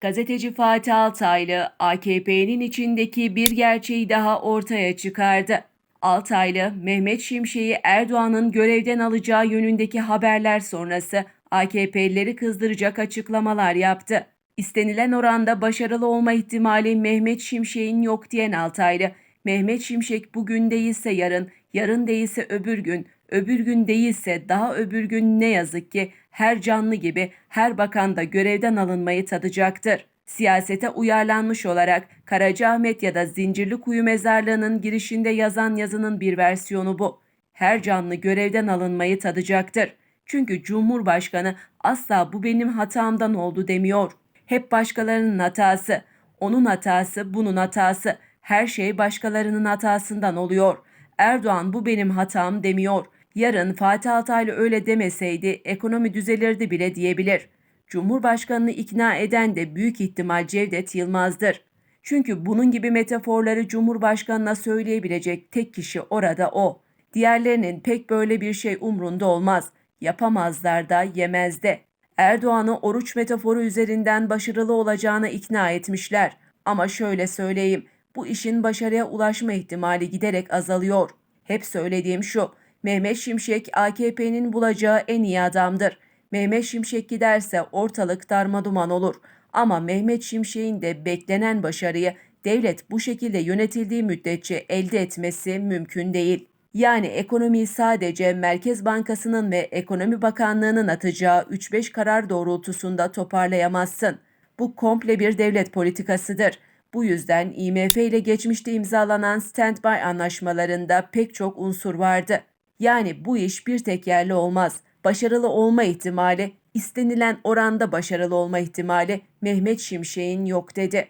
Gazeteci Fatih Altaylı, AKP'nin içindeki bir gerçeği daha ortaya çıkardı. Altaylı, Mehmet Şimşek'i Erdoğan'ın görevden alacağı yönündeki haberler sonrası AKP'lileri kızdıracak açıklamalar yaptı. İstenilen oranda başarılı olma ihtimali Mehmet Şimşek'in yok diyen Altaylı, Mehmet Şimşek bugün değilse yarın, yarın değilse öbür gün, öbür gün değilse daha öbür gün ne yazık ki her canlı gibi her bakan da görevden alınmayı tadacaktır. Siyasete uyarlanmış olarak Karacaahmet ya da Zincirlikuyu mezarlığının girişinde yazan yazının bir versiyonu bu. Her canlı görevden alınmayı tadacaktır. Çünkü Cumhurbaşkanı asla bu benim hatamdan oldu demiyor. Hep başkalarının hatası. Onun hatası, bunun hatası. Her şey başkalarının hatasından oluyor. Erdoğan bu benim hatam demiyor. Yarın Fatih Altaylı öyle demeseydi ekonomi düzelirdi bile diyebilir. Cumhurbaşkanını ikna eden de büyük ihtimal Cevdet Yılmaz'dır. Çünkü bunun gibi metaforları Cumhurbaşkanına söyleyebilecek tek kişi orada o. Diğerlerinin pek böyle bir şey umrunda olmaz. Yapamazlar da yemez de. Erdoğan'ı oruç metaforu üzerinden başarılı olacağına ikna etmişler. Ama şöyle söyleyeyim, bu işin başarıya ulaşma ihtimali giderek azalıyor. Hep söylediğim şu, Mehmet Şimşek AKP'nin bulacağı en iyi adamdır. Mehmet Şimşek giderse ortalık darmaduman olur. Ama Mehmet Şimşek'in de beklenen başarıyı devlet bu şekilde yönetildiği müddetçe elde etmesi mümkün değil. Yani ekonomiyi sadece Merkez Bankası'nın ve Ekonomi Bakanlığı'nın atacağı 3-5 karar doğrultusunda toparlayamazsın. Bu komple bir devlet politikasıdır. Bu yüzden IMF ile geçmişte imzalanan standby anlaşmalarında pek çok unsur vardı. Yani bu iş bir tek yerli olmaz. Başarılı olma ihtimali, istenilen oranda başarılı olma ihtimali Mehmet Şimşek'in yok dedi.